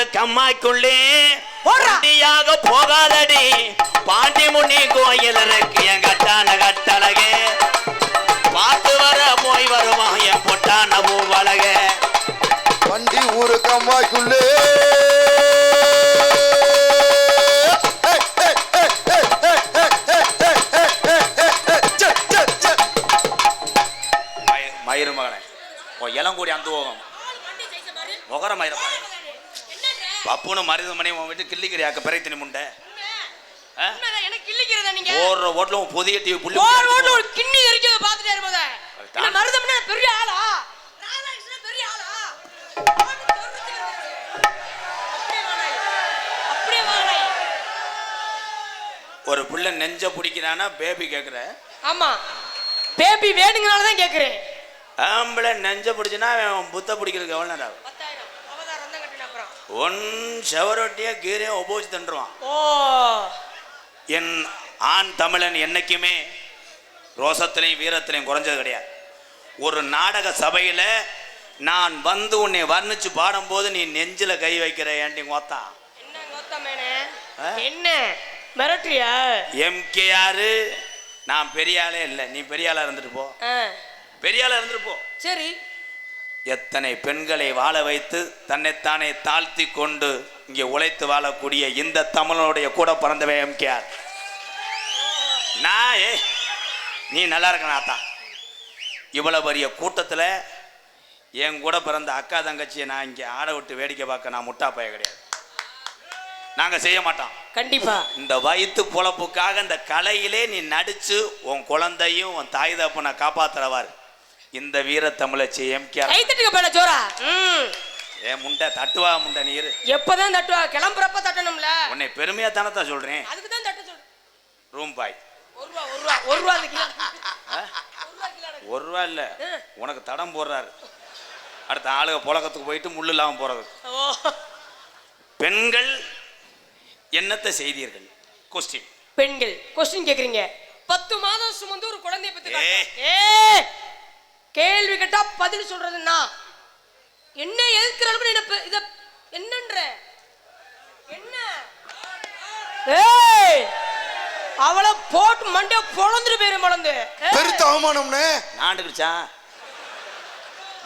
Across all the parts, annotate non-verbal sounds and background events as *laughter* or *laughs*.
வண்டியூர் கம்மாய்க்குள்ளே போடா. வண்டியாக போகாதடி. பாண்டி முனி கோயில் இருக்கு என் கட்டான கட்டழகே. பார்த்து வர போய் வருமா என் பொட்டான பூவழக. வண்டி ஊரு கம்மாய்க்குள்ளே மயிறு மகனே இளங்கூடி அந்த போகும் முகர மயிர பப்புனு மருது மணி உன் வீட்டு கிள்ளிக்கிறியாக்க பிறை தினி முண்டை? எனக்கு கிள்ளிக்கிறதா நீங்க? ஓடுற ஓட்டுல உன் புதிய டிவி புள்ளி போர் ஓட்டு ஒரு கிண்ணி எரிக்கிறத பாத்துட்டே இருப்போத. என்ன. மருதம்னா பெரிய ஆளா? ராதாகிருஷ்ணன் பெரிய ஆளா. ஒரு புள்ள நெஞ்ச பிடிக்கிறானா பேபி கேக்குற? ஆமா. பேபி வேணுங்கனால தான் கேக்குறேன். ஆம்பளை நெஞ்ச பிடிச்சினா புத்த பிடிக்கிறதுக்கு எவ்வளோ நேரம் ஆகும் பத்தாயிரம் அவதாரம் தான் கட்டின அப்புறம் ஒன் செவரொட்டியா கீரையும் ஒப்போச்சு தண்டுருவான் ஓ. என் ஆண் தமிழன் என்னைக்குமே ரோசத்திலையும் வீரத்திலையும் குறைஞ்சது கிடையாது. ஒரு நாடக சபையில் நான் வந்து உன்னை வர்ணிச்சு பாடும்போது நீ நெஞ்சில கை வைக்கிற ஏன்டி கோத்தா? என்ன மிரட்டுறியா? எம்கேஆர் நான் பெரிய ஆளே இல்லை. நீ பெரிய ஆளா இருந்துட்டு போ. ஆ, பெரிய ஆளா இருந்துட்டு போ. சரி. எத்தனை பெண்களை வாழ வைத்து தன்னைத்தானே தாழ்த்தி கொண்டு இங்கே உழைத்து வாழக்கூடிய இந்த தமிழனுடைய கூட பிறந்தவன் எம்கேஆர் நான் ஏ நீ நல்லா இருக்க நாத்தா இவ்வளவு பெரிய கூட்டத்தில் என் கூட பிறந்த அக்கா தங்கச்சியை நான் இங்கே ஆட விட்டு வேடிக்கை பார்க்க நான் முட்டா பைய கிடையாது. நாங்கள் செய்ய மாட்டோம். கண்டிப்பா. இந்த வயிற்று பொழப்புக்காக இந்த கலையிலே நீ நடிச்சு உன் குழந்தையும் உன் தாய் தப்பனை காப்பாத்துறவார். இந்த வீர தமிழச்சி எம்கேஆர் கை. தட்டுக்க பேல சோரா ம். ஏ முண்டை தட்டுவா முண்டை நீர். எப்பதான் தட்டுவா? கிளம்புறப்ப தட்டணும்ல. உன்னை பெருமையா தானே சொல்றேன். அதுக்கு தான் தட்ட சொல்றேன் ரூம் பாய். ஒரு ரூபா ஒரு ரூபா ஒரு ரூபா கிலோ. ஒரு ரூபா இல்ல. உனக்கு தடம் போடுறாரு. அடுத்த ஆளுக புழக்கத்துக்கு போயிட்டு முள்ளு இல்லாம போறது. பெண்கள் என்னத்தை செய்தீர்கள்? கொஸ்டின் பெண்கள் கொஸ்டின் கேக்குறீங்க. பத்து மாதம் சுமந்து ஒரு குழந்தைய பத்தி. ஏ கேள்வி கேட்டா பதில் சொல்றதுன்னா என்ன அளவுக்கு என்ன இத என்னன்ற? என்ன? ஏய்! அவளை போட்டு மண்டே பொழந்துட்டு போயிரும் பொழந்து. பெருத்த அவமானம்னே? நாண்டுக்குச்சா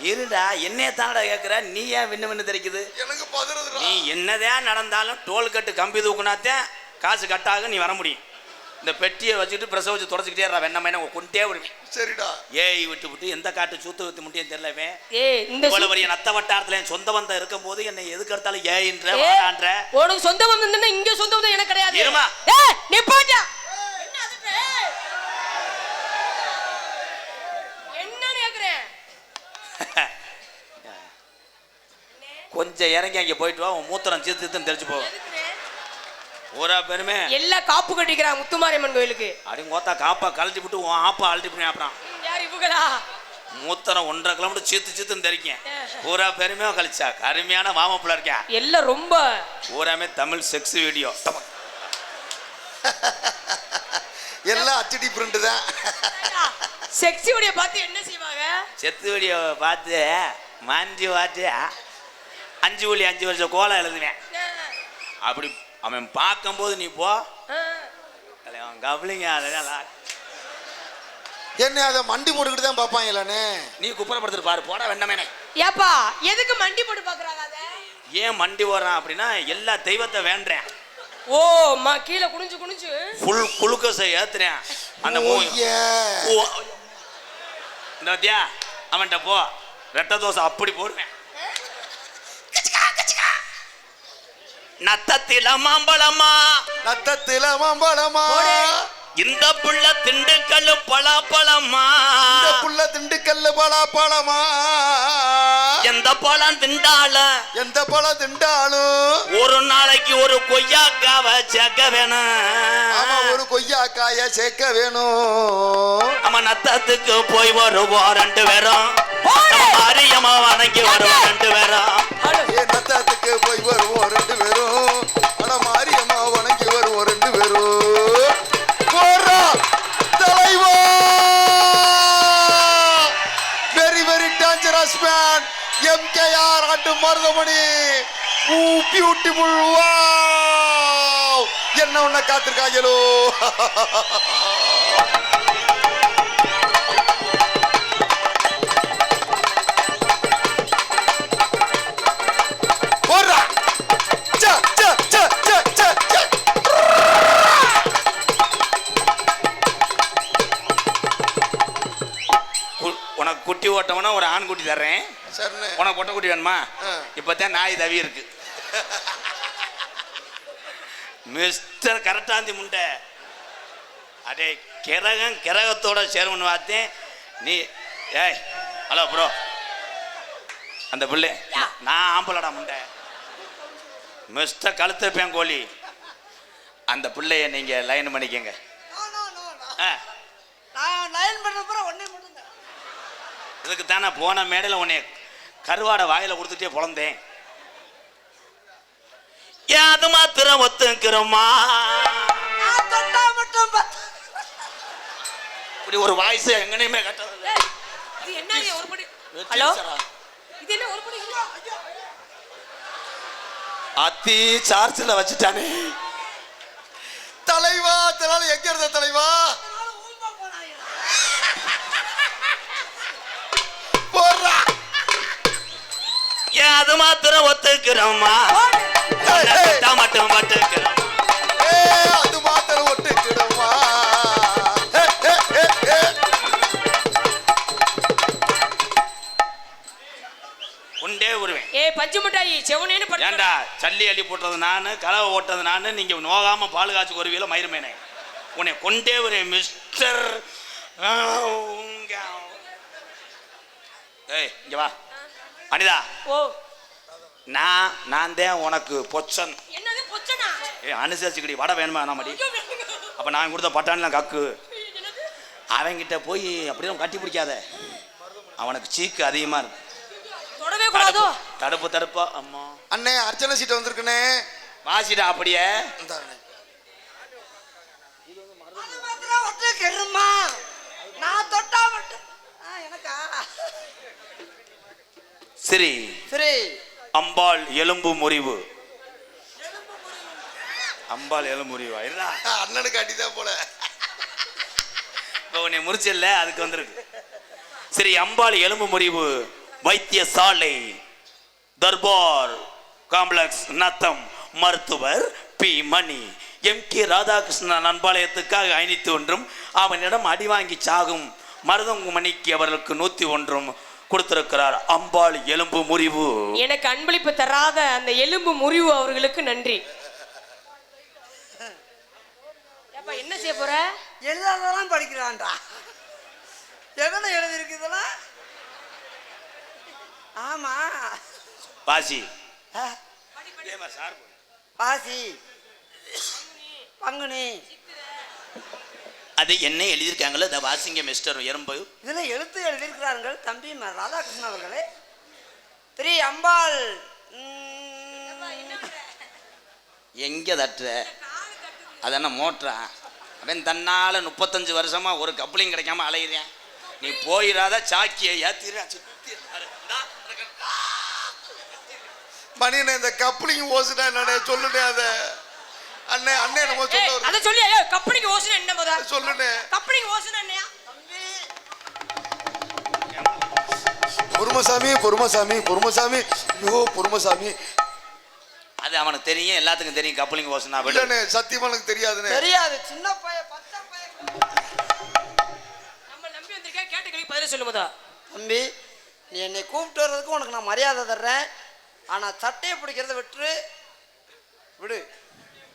இருடா என்னைய தானடா கேட்குற நீ ஏன் விண்ணு விண்ணு தெரிக்குது? எனக்கு பதறதுடா. நீ என்னதான் நடந்தாலும் டோல் கட்டு கம்பி தூக்குனாத்தான் காசு கட்டாக நீ வர முடியும். இந்த பெட்டியை வச்சுட்டு பிரசவ வச்சு தொடச்சிக்கிட்டே இருடா வெண்ணமையான கொண்டே விடுவேன். சரிடா. ஏய் விட்டு விட்டு எந்த காட்டு சூத்து வித்து முட்டியும் தெரியலவே ஏய் இந்த இவ்வளவு பெரிய நத்த வட்டாரத்துல என் சொந்த பந்தம் இருக்கும் போது என்னை எதுக்கு எடுத்தாலும் ஏயின்ற ஏய், வாடான்ற. உனக்கு சொந்த பந்தம் இருந்தா இங்க சொந்த பந்தம் எனக்கு கிடையாது. இருமா. ஏய் நீ கேக்குறேன் *laughs* கொஞ்சம் இறங்கி அங்கே போயிட்டு வா உன் மூத்திரம் சீத்து சீத்துன்னு தெரிச்சு போகும்? ஊரா பெருமை. எல்லாம் காப்பு கட்டிக்கிறாங்க முத்துமாரியம்மன் கோயிலுக்கு. அப்படி மொத்தா காப்பா கழட்டி விட்டு உன் ஆப்பா அழட்டி பண்ணி அப்புறம். யார் இவங்களா? மூத்தரம் ஒன்றரை கிலோமீட்டர் சீத்து சீத்துன்னு தெரிக்கேன் பூரா பெருமையா கழிச்சா அருமையான மாமப்புள்ள இருக்கேன். எல்லாம் ரொம்ப. பூராமே தமிழ் செக்ஸ் வீடியோ எல்லாம் அச்சடி பிரிண்ட் தான். செக்ஸி உடைய பார்த்து என்ன செய்வாங்க? செத்து வீடியோவை பார்த்து மாஞ்சி பார்த்து அஞ்சு புள்ளி அஞ்சு வருஷம் கோலம் எழுதுவேன். அப்படி அவன் பார்க்கும்போது நீ போ. கவலிங்க அதெல்லாம் என்ன அதை மண்டி போட்டுக்கிட்டு தான் பார்ப்பாங்க இல்லனே நீ குப்புறப்படுத்துட்டு பாரு போட வெண்ணமேனே ஏப்பா எதுக்கு மண்டி போட்டு பாக்குறாங்க அத? ஏன் மண்டி ஓடுறான் அப்படின்னா எல்லா தெய்வத்தை வேண்டுறேன். ஓ மா கீழே குனிஞ்சு குனிஞ்சு. ஃபுல் குளுக்கோஸை ஏத்துறேன். அந்த. ஓ இந்த பாத்தியா? அவன்கிட்ட போ. ரெட்ட தோசை அப்படி போடுவேன். நத்தத்தில மாம்பழமா? நத்தத்தில மாம்பழமா. இந்த புள்ள திண்டுக்கல்லு பலாப்பழமா? இந்த புள்ள திண்டுக்கல்ல பலாப்பழமா? எந்த பழம் திண்டால எந்த பழம் திண்டாலும் ஒரு நாளைக்கு ஒரு கொய்யாக்காவை சேர்க்க வேணும். ஒரு கொய்யாக்காய சேர்க்க வேணும். நம்ம நத்தத்துக்கு போய் வருவோம் ரெண்டு பேரும் மாரியம்மா வணங்கி வருவோம் ரெண்டு பேரும் ஹலோ போய் வருவோம் ரெண்டு பேரும். ஆனா மாரியம்மா வணங்கி வருவோம் ரெண்டு பேரும். தலைவா. Very very dangerous man MKR and Marudhamani. Beautiful என்ன உன்னை காத்திருக்காங்களோ? *laughs* ஓட்டவனா ஒரு ஆண் குட்டி தர்றேன். சரிண்ணே உனக்கு பொட்டை குட்டி வேணுமா? ஆ. இப்பதான் நாய் தவி இருக்கு. மிஸ்டர் கரட்டாந்தி முண்டை. அடே கிரகம் கிரகத்தோட சேரும்னு பார்த்தேன். நீ ஏய் ஹலோ ப்ரோ அந்த பிள்ளை நான் ஆம்பளடா முண்டை. மிஸ்டர் கழுத்திருப்பேன் கோழி. அந்த பிள்ளைய நீங்க லைன் பண்ணிக்கங்க. ஆ. நான் லைன் பண்ணப்புறம் ஒன்னே மட்டும் இதுக்கு தானே போன மேடையில் உன்னை கருவாடை வாயில கொடுத்துட்டே பொழந்தேன் ஏன் அது மாத்திரம் ஒத்துக்கிறோமா? இப்படி ஒரு வாய்ஸ் எங்கனையுமே கட்டதில்லை. ஹலோ? இது என்ன ஒரு படி அத்தி சார்ஜில் வச்சுட்டானே. தலைவா இதனால எங்க இருந்த தலைவா? அது மாத்திரம் ஒத்துக்கிறோமா மட்டும் பட்டுக்கிறோம் ஏ அது மாத்திரம் ஏ. உண்டே உருவேன். ஏ பஞ்சு மிட்டாயி செவனேன்னு ஏண்டா சல்லி அள்ளி போட்டது நானு கலவை ஓட்டது நானு நீங்க நோகாம பால் காய்ச்சி வருவீல மயிருமேனே உன்னை கொண்டே ஒரு மிஸ்டர் ஏய் இங்க வா. அனிதா. ஓ. நான் நான் தான் உனக்கு பொச்சன். என்னது பொச்சனா? ஏ அனுசரிச்சுக்கடி வடை வேணுமா வேணுங்க. அப்ப நான் கொடுத்த பட்டாணிலாம் கக்கு. என்னது? அவன்கிட்ட போய் அப்படியே கட்டி பிடிக்காத. அவனுக்கு சீக்கு அதிகமா இருக்கு. தொடவே கூடாதோ? தடுப்பு தடுப்பு அம்மா. அண்ணே அர்ச்சனை சீட்டை வந்திருக்குண்ணே. வாசிடா அப்படியே. நான் தொட்டா மட்டும் ஆ, எனக்கா? சரி. சரி. அம்பாள் எலும்பு முறிவு. அம்பாள் எலும்பு முறிவா? இல்லா அண்ணனுக்கு அடிதான் போல. இப்போ உன்னை முறிச்சல்ல அதுக்கு வந்திருக்கு. சரி அம்பாள் எலும்பு முறிவு வைத்தியசாலை தர்பார் காம்ப்ளெக்ஸ் நத்தம் மருத்துவர் P. Mani. M. K. Radhakrishnan அன்பாலயத்துக்காக ஐநூத்தி ஒன்றும் அவனிடம் அடி வாங்கி சாகும் மருதங்குமணிக்கு அவர்களுக்கு நூத்தி ஒன்றும் கொடுத்திருக்கிறார். அம்பாள் எலும்பு முறிவு. எனக்கு அன்பளிப்பு தராத அந்த எலும்பு முறிவு அவர்களுக்கு நன்றி. ஏப்பா என்ன செய்ய போற? எழுதாதெல்லாம் படிக்கிறான்டா. எதுல எழுதி இதெல்லாம்? ஆமா. பாசி. பாசி. பங்குனி. அது என்ன எழுதியிருக்காங்களோ அதை வாசிங்க மிஸ்டர் எறும்பு இதுல எழுத்து எழுதியிருக்கிறார்கள் தம்பி. ராதாகிருஷ்ணன் அவர்களே. திரு அம்பாள் ம், எங்க தட்டுற? அதென்ன மோட்டரா அவன் தன்னால முப்பத்தஞ்சு வருஷமா ஒரு கப்ளிங் கிடைக்காம அலையிறேன். நீ போயிடாத சாக்கியை ஏத்திடுற மணியண்ணே இந்த கப்ளிங் ஓசுனா என்னண்ணே சொல்லுனே அத? அண்ணே அண்ணே நம்ம சொல்ல அத சொல்லி ஐயோ கப்பலிக்கு ஓசனை என்ன போதா? சொல்லுனே கப்பலிக்கு ஓசனை என்னையா? பொறுமசாமி பொறுமசாமி பொறுமசாமி. ஐயோ பொறுமசாமி. அது அவனுக்கு தெரியும் எல்லாத்துக்கும் தெரியும் கப்ளிங் ஓசனா விடு. இல்லண்ணே சத்தியமா எனக்கு தெரியாதுண்ணே. தெரியாது சின்ன பையன் பச்சை பையன். நம்ம நம்பி வந்திருக்கேன் கேட்ட கேள்வி பதில சொல்லு போதா? தம்பி நீ என்னை கூப்பிட்டு வர்றதுக்கு உனக்கு நான் மரியாதை தர்றேன். ஆனா சட்டையை பிடிக்கிறத விட்டுரு. விடு.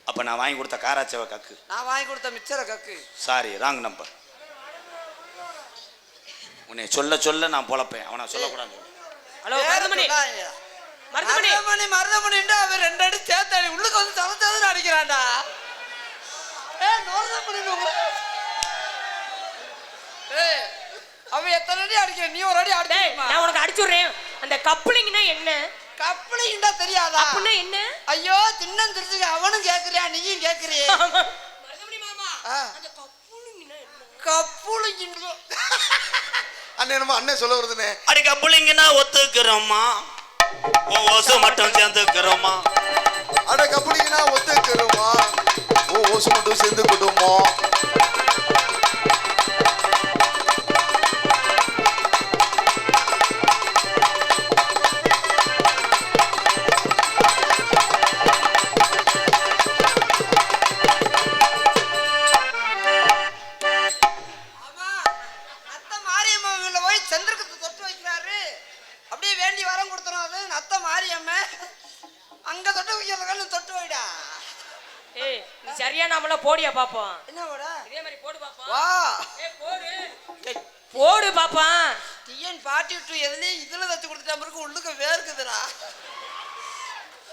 அப்ப நான் வாங்கி கொடுத்த காராச்சவ கக்கு. நான் வாங்கி கொடுத்த மிச்சரை கக்கு. சாரி ராங் நம்பர் உன்னை சொல்ல சொல்ல நான் பொழப்பேன். அவனை சொல்லக்கூடாது. ஹலோ மருதமணி. மருதமணி. மருதமணி மருதமணின்ட்டு அவன் ரெண்டு அடி சேர்த்து அடி. உள்ளுக்கு வந்து சமச்சதுன்னு அடிக்கிறான்டா. ஏ மருதமணி ஏய் அவன் எத்தனை அடி அடிக்கிறான்? நீ ஒரு அடி அடிச்சிருமா? நான் உனக்கு அடிச்சு விடுறேன் அந்த கப்பலிங்னா என்ன? கப்பலிங்கடா தெரியாதா? அப்படின்னா என்ன? ஐயோ தின்னம் தெரிஞ்சுக்க அவனும் கேக்குறியா? நீயும் கேக்குறியே? மருதமணி மாமா ஆ. அந்த கப்பலிங்னா என்ன? கப்புளிங்க அண்ணன் என்னமோ அண்ணன் சொல்ல வருதுண்ணே. அடி கப்புளிங்கன்னா ஒத்துக்கிறோமா உன் ஓசு மட்டும் சேர்ந்துக்கிறோமா அட கபடிக்குனா ஒத்துக்கிறோமா ஓ ஓசு மட்டும் சேர்ந்து போடு பாப்பான் டிஎன் பார்ட்டி டூ எதுலயும் இதுல தச்சு கொடுத்துட்டா பிறகு உள்ளுக்கு வேர்க்குதுடா.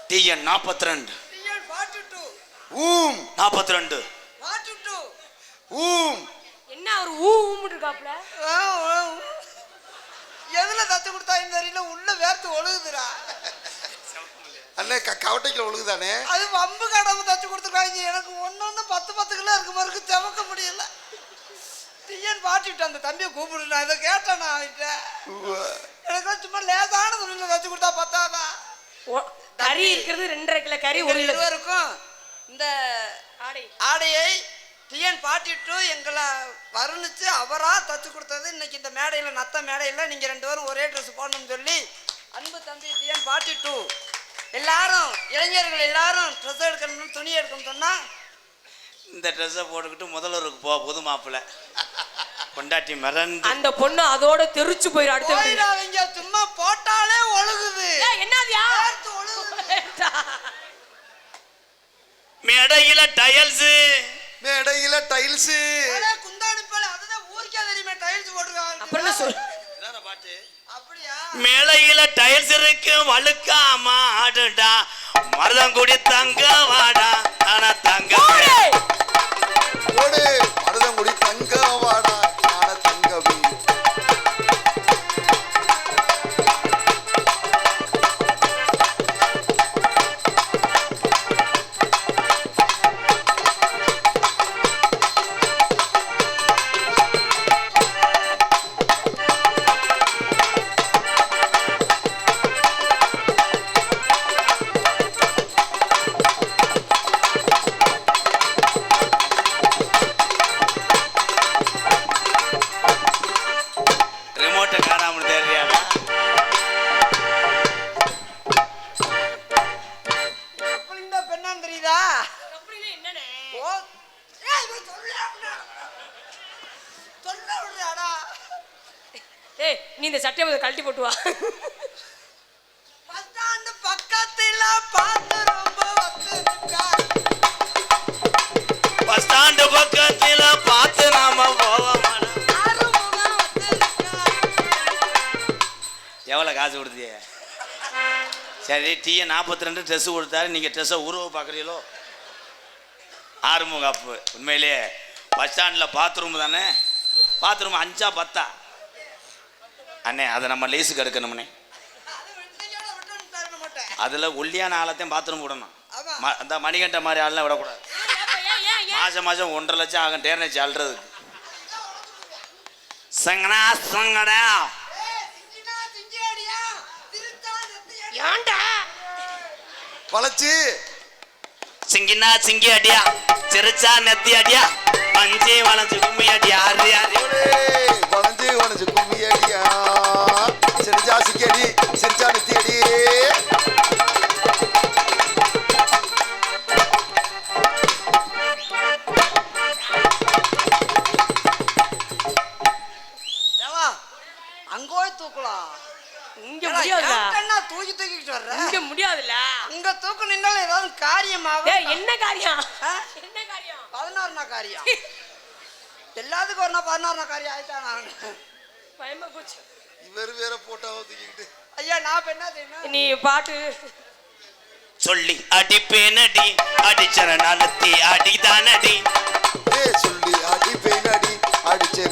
டிஎன் நாற்பத்தி ரெண்டு டிஎன் பார்ட்டி டூ ஊம் நாற்பத்தி ரெண்டு பார்ட்டி டூ ஊம். என்ன அவர் ஊ ஊமுட்டு இருக்காப்ல எதுல தச்சு கொடுத்தாயும் தெரியல உள்ள வேர்த்து ஒழுகுதுடா. அண்ணே க கவட்டைக்குள்ள ஒழுகுதானே? அது வம்பு கடமை தச்சு கொடுத்துருக்காங்க. எனக்கு ஒன்னொன்னு பத்து பத்து கிலோ இருக்கு மறுக்கு செவக்க முடியல. டிஎன் பாட்டிட்டு அந்த தம்பியை கூப்பிடு நான் இதை கேட்டேன் நான் அவன்கிட்ட. எனக்கு சும்மா லேசான துணியில் தச்சு கொடுத்தா பத்தாதா? கறி இருக்கிறது ரெண்டரை கிலோ கறி ஒரு கிலோ. இருவருக்கும் இந்த ஆடை. ஆடையை டிஎன் பாட்டி டூ எங்களை வருணிச்சு அவரா தச்சு கொடுத்தது. இன்னைக்கு இந்த மேடையில் நத்த மேடையில் நீங்கள் ரெண்டு பேரும் ஒரே ட்ரெஸ் போடணும்னு சொல்லி அன்பு தம்பி டிஎன் பாட்டி டூ எல்லாரும் இளைஞர்கள் எல்லாரும் ட்ரெஸ் எடுக்கணும்னு துணி எடுக்கணும்னு சொன்னால் இந்த ட்ரெஸ்ஸை போட்டுக்கிட்டு முதல்வருக்கு போ புது மாப்பிள்ளை. *laughs* கொண்டாட்டி மிரண்டு. அந்த பொண்ணு அதோட தெரிச்சு போயிடும் அடுத்த வீட்டுக்கு. போயிடாதீங்க சும்மா போட்டாலே ஒழுகுது. ஏய், என்னதுயா? வேர்த்து ஒழுகுது. மேடையில டயல்ஸு மேடையில டைல்ஸு அடே, குந்தாணி பால் அதுதான் ஊருக்கே தெரியுமே டைல்ஸ் போட்டுருக்காங்க அப்புறம் என்ன சொல் அப்படியா? மேலையில டைல்ஸ் இருக்கு வழுக்காம ஆடுடா. மருதங்குடி தங்க வாடா ஆனா தங்க ஏய், ஏய் நீ இந்த சட்டையை கழட்டி போட்டு வா. பத்தாண்டு பக்கத்துல பார்த்து ரொம்ப வச்சிருக்கா பஸ் ஸ்டாண்டு பக்கத்துல பார்த்து நாம போவோம் எவ்வளோ காசு கொடுத்திய? சரி டீயை நாற்பத்தி ரெண்டு ட்ரெஸ்ஸு கொடுத்தாரு. நீங்கள் ட்ரெஸ்ஸை உருவ பார்க்குறீங்களோ ஆறுமுக அப்பு உண்மையிலேயே பஸ் ஸ்டாண்டில் பாத்ரூம் தானே? பாத்ரூம் அஞ்சா பத்தா? அண்ணே அதை நம்ம லேஸுக்கு எடுக்கணும்னே. அதில் ஒல்லியான ஆளத்தையும் பாத்ரூம் விடணும். அந்த மணிகண்ட மாதிரி ஆள்லாம் விடக்கூடாது? மாதம் மாதம் ஒன்றரை லட்சம் ஆகும் டேர்னேஜ் அல்றதுக்கு சங்கடா சங்கடா. ஏன்டா வளைச்சு சிங்கினா சிங்கி அடியா. சிரிச்சா நெத்தி அடியா. பஞ்சே வளைஞ்சு கும்மி அடியா. வளைஞ்சு வளைஞ்சு கும்மி அடியா. எல்லாத்துக்கும் ஒரு நாள் பதினாறுனா காரியம். ஆயிட்டா நான் பயமா போச்சு. இவர் வேற போட்டாவை தூக்கிக்கிட்டு. ஐயா நான் என்ன? செய்யணும் நீ பாட்டு சொல்லி அடிப்பேனடி அடிச்சர நலத்தி அடிதானடி. ஏ சொல்லி அடி பெயின் அடி அடிச்சே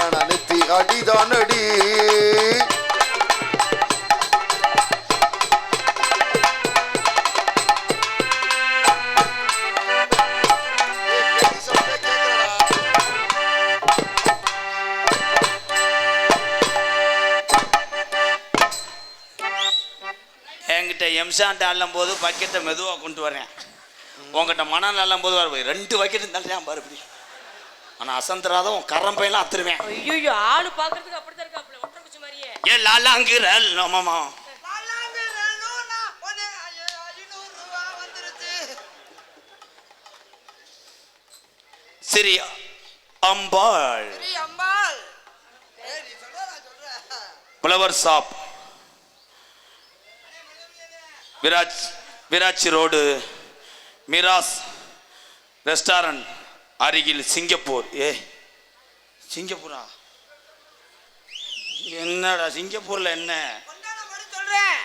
எம்சாண்ட் அள்ளும் போது பக்கெட்டை மெதுவாக கொண்டு வரேன். உங்ககிட்ட மணல் அள்ளும் போது வர ரெண்டு பக்கெட்டு தள்ளியான் பாரு இப்படி? ஆனால் அசந்தராத உன் கரம்பையெல்லாம் அத்துருவேன். ஐயோ ஆளு பாக்குறதுக்கு அப்படித்தான் இருக்காப்ல ஒற்றை குச்சி மாதிரியே. ஏ லாலாங்கிற ஆமாமா. சரி அம்பாள். அம்பாள். ஏய், நீ சொல்ற, நான் சொல்றேன். ஃப்ளவர் ஷாப் விராஜ் விராட்சி ரோடு மிராஸ் ரெஸ்டாரண்ட் அருகில் சிங்கப்பூர் ஏ சிங்கப்பூரா என்னடா சிங்கப்பூர்ல என்ன.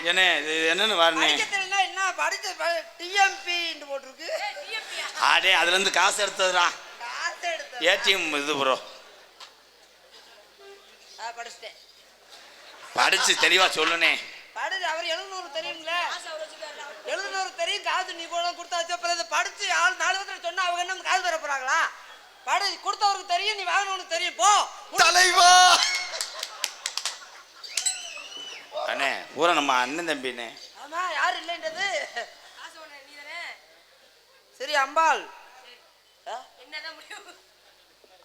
என்ன இது என்னன்னு வரனே படிக்க தெரியலனா என்ன படிச்ச ப- TMP ன்னு போட்டிருக்கு. ஆடே அதுல இருந்து காசு எடுத்ததுடா காசு எடுத்த. ஏடிஎம் இது ப்ரோ. படிச்சு தெளிவா சொல்லுனே படிச்சு அவர் எழுநூறு தெரியும்ல? எழுநூறு தெரியும். காசு நீ கூட கொடுத்தாச்சு அப்புறம் இதை படிச்சு ஆள் நாலு பேர் சொன்னா அவங்க என்ன காசு தர போறாங்களா? படி கொடுத்தவருக்கு தெரியும் நீ வாங்கணும்னு தெரியும். போ. தலைவா! அண்ணே பூரா நம்ம அண்ணன் தம்பினே ஆமா யார் இல்லைன்றது? சரி அம்பாள்.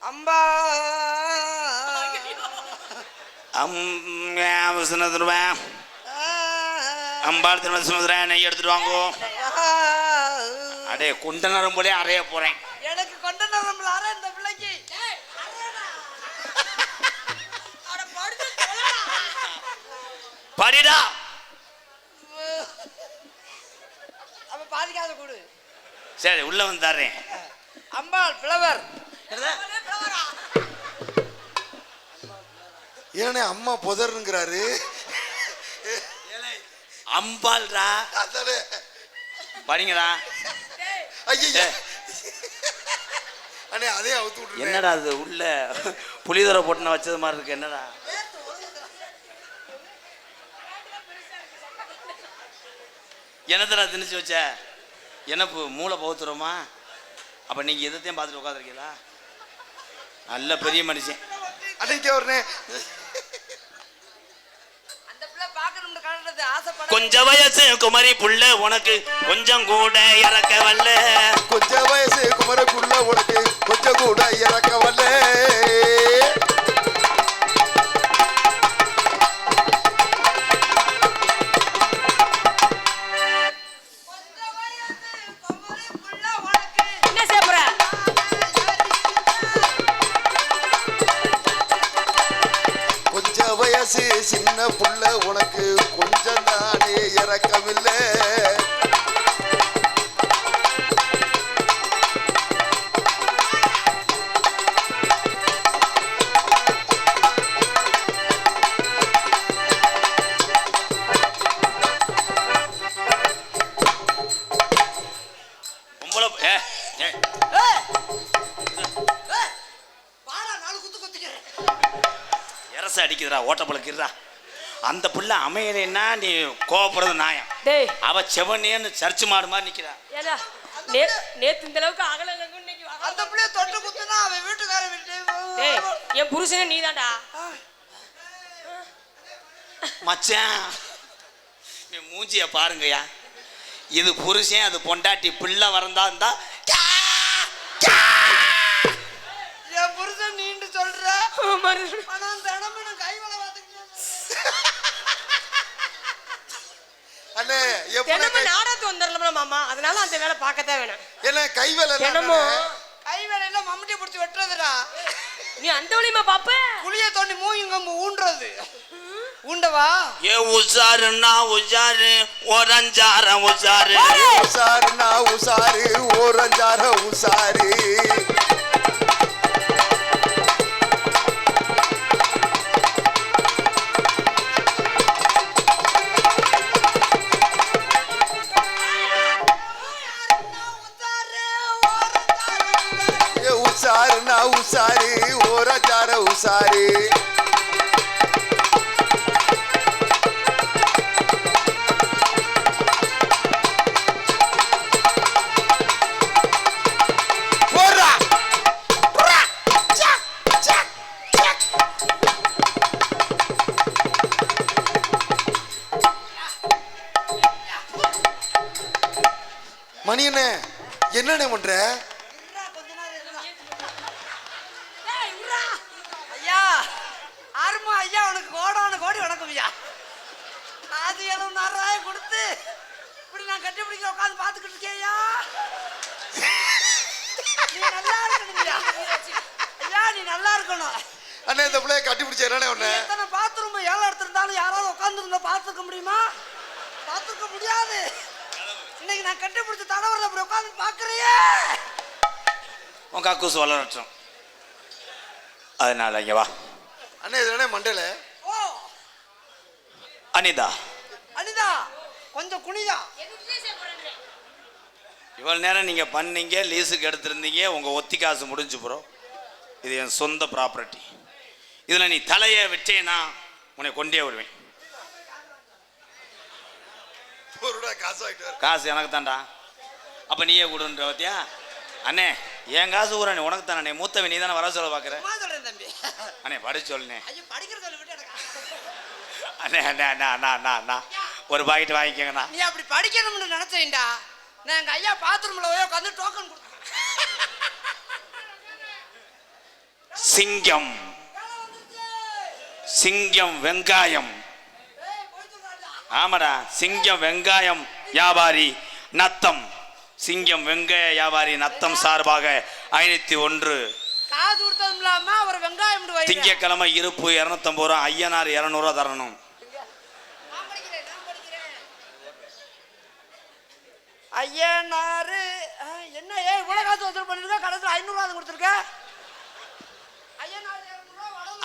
அம்பா அம் சுனதுருவேன் அம்பாள் திரும்ப சுனதுரேன் நெய் எடுத்துட்டு வாங்கோ. அடே குண்ட நேரம் போலே அறைய போறேன். எனக்கு கொண்ட நரம்புல அரை இந்த பிள்ளைக்கு. படிடா. அப்ப பாதிக்காத கூடு. சரி உள்ள வந்து தர்றேன் அம்பாள் பிளவர். ஏனே அம்மா புதருங்கிறாரு அம்பாள்டா. அதானே. படிங்கடா ஐயா அண்ணே அதே அவுத்து என்னடா அது உள்ள புளிதரை போட்டு வச்சது மாதிரி இருக்கு என்னடா? என்னத்தடா திணிச்சு வச்ச? எனக்கு மூளை பகுத்துறோமா? அப்ப நீங்க எதைத்தையும் பார்த்துட்டு உட்காந்துருக்கீங்களா நல்ல பெரிய மனுஷன். அன்னைக்கு அவர்னே அந்த பிள்ளை பார்க்கணும்னு கலண்டது ஆசைப்பட கொஞ்ச வயசு குமரி புள்ள உனக்கு கொஞ்சம் கூட இறக்க வல்ல கொஞ்ச வயசு குமரக்குள்ள உனக்கு கொஞ்சம் கூட இறக்க வரல கொஞ்ச சின்ன புள்ள உனக்கு கொஞ்சம் தானே இறக்கமில்லை அமையலைன்னா நீ கோவப்படுறது நியாயம் டேய். அவ செவனேன்னு சர்ச்சு மாடு மாதிரி நிக்கிறா. ஏடா நே நேத்து இந்த அளவுக்கு அகலம். அந்த பிள்ளைய தொட்டு குத்துனா அவன் வீட்டுக்காரன் டேய் விட்டு என் புருஷனே நீதான்டா. மச்சான் என் மூஞ்சிய பாருங்கய்யா. இது புருஷன் அது பொண்டாட்டி பிள்ளை வரந்தா இருந்தா என் புருஷன் நீண்டு சொல்ற. மறுபடியும் ஆனா அந்த இடமே நான் கை வள பார்த்துக்கிட்டேன் அண்ணே தினமும் நாடகத்து வந்துடலாம்ல மாமா. அதனால அந்த வேலை பார்க்கத்தான் வேணும். என்ன கை வேலை தினமும். கை வேலையில மம்முட்டி பிடிச்சி வெட்டுறதுடா. நீ அந்த வழியுமா பாப்ப? குழிய தோண்டி மூங்கி கம்பு ஊன்றது. ஊண்டவா? ஏ உஷாருன்னா உஷாரு ஓரஞ்சாரம் உஷாரு உசாரு. நான் உசாரு ஓரஞ்சார உசாரு. எழுபதாயிரம் கொடுத்து இப்படி நான் கட்டி பிடிக்க உட்காந்து பார்த்துக்கிட்டு இருக்கேன் ஐயா நீ நல்லா இருக்கணும் ஐயா ஐயா நீ நல்லா இருக்கணும். அண்ணே இந்த பிள்ளைய கட்டி பிடிச்ச என்னண்ணே நீ ஒண்ணு எத்தனை பாத்ரூம் ஏழை எடுத்திருந்தாலும் யாராவது உட்காந்துருந்தா பார்த்துக்க முடியுமா? பார்த்துக்க முடியாது. இன்னைக்கு நான் கட்டி பிடிச்ச தலைவரில் அப்படி உட்காந்து பார்க்குறியே. உன் கக்கூஸ் வளரட்டும். அதனால இங்க வா. அண்ணே இது என்ன மண்டையில ஓ. அனிதா. அனிதா கொஞ்சம் குனிதா. இவ்வளவு நேரம் நீங்க பண்ணீங்க லீஸுக்கு எடுத்திருந்தீங்க உங்க ஒத்தி காசு முடிஞ்சு ப்ரோ இது என் சொந்த ப்ராப்பர்ட்டி இதுல நீ தலையை விட்டேனா உன்னை கொண்டே வருவேன் காசு எனக்கு தான்டா அப்ப நீயே கொடுன்ற பத்தியா? அண்ணே என் காசு ஊரா நீ உனக்கு தானே மூத்தவன் நீ தானே வர சொல்ல சொல்றேன் தம்பி. அண்ணே படிச்சு சொல்லுனே ஐயோ படிக்கிற சொல்லி விட்டு எனக்கு. அண்ணே அண்ணே அண்ணா அண்ணா அண்ணா அண்ணா. ஒரு பாக்கெட் வாங்கிக்கோங்கண்ணா. நீ அப்படி படிக்கணும்னு நினைச்சேன்டா. நான் எங்க ஐயா பாத்ரூம்ல போய் உட்காந்து டோக்கன் சிங்கம். சிங்கம் வெங்காயம். ஆமாடா சிங்கம் வெங்காயம் வியாபாரி நத்தம். சிங்கம் வெங்காய வியாபாரி நத்தம் சார்பாக ஐநூத்தி ஒன்று. காசு கொடுத்ததும் இல்லாம அவர் வெங்காயம் வைங்க திங்கக்கிழமை இருப்பு இரநூத்தம்பது ரூபா ஐயனார் இரநூறுவா தரணும் நான் படிக்கிறேன் நான் படிக்கிறேன் ஐயனாரு ஆ, என்ன ஏ இவ்வளவு காசு வசூல் பண்ணிருக்க? கடைசியில் ஐநூறுவா கொடுத்துருக்க?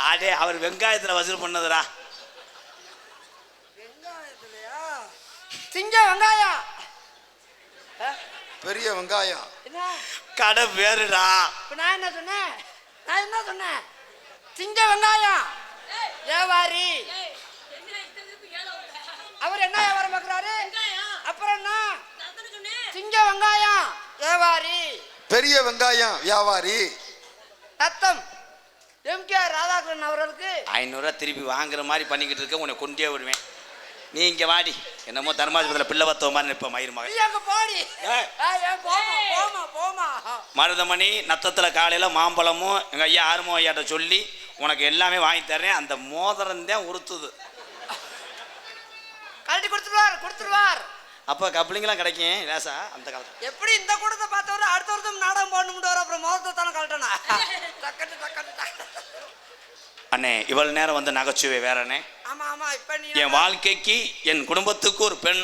ஆடே அவர் வெங்காயத்துல வசூல் பண்ணதுடா. வெங்காயத்துலயா? சிங்க வெங்காயம். பெரிய வெங்காயம். என்ன? கடை பேருடா. இப்ப நான் என்ன சொன்னேன்? நான் என்ன சொன்னேன்? சிங்க வெங்காயம். வியாபாரி. அவர் என்ன வியாபாரம் பார்க்குறாரு அப்புறம் என்ன? சிங்க வெங்காயம் வியாபாரி. பெரிய வெங்காயம் வியாபாரி. ரத்தம் எம் கே ராதாகிருஷ்ணன் அவர்களுக்கு. ஐநூறுரூவா திருப்பி வாங்குற மாதிரி பண்ணிக்கிட்டு இருக்க உன்னை கொண்டே வருவேன் நீ இங்க வாடி. என்னமோ தர்மாஜபத்தில் பிள்ளை பத்தவ மாதிரி நிற்ப மயிர் நீ மகன் அங்க போடி. போமா போமா போமா. மருதமணி நத்தத்தில் காலையில் மாம்பழமும் எங்கள் ஐயா ஆறுமோ ஐயாட்ட சொல்லி உனக்கு எல்லாமே வாங்கி தர்றேன். அந்த மோதிரம் தான் உறுத்துது. கழட்டி கொடுத்துருவார் கொடுத்துருவார் அப்போ கப்ளிங்கெலாம் கிடைக்கும் லேசா அந்த காலத்தில். எப்படி இந்த கூட்டத்தை பார்த்தவரை அடுத்த வருஷம் நாடகம் போடணும்னு வர அப்புறம் மோதத்தை தானே கழட்டனா டக்கட்டு டக்கட்டு டக்கட்டு அண்ணே இவ்வளவு நேரம் வந்து நகைச்சுவை வேறண்ணே ஆமா ஆமா இப்ப என் வாழ்க்கைக்கு என் குடும்பத்துக்கு ஒரு பெண்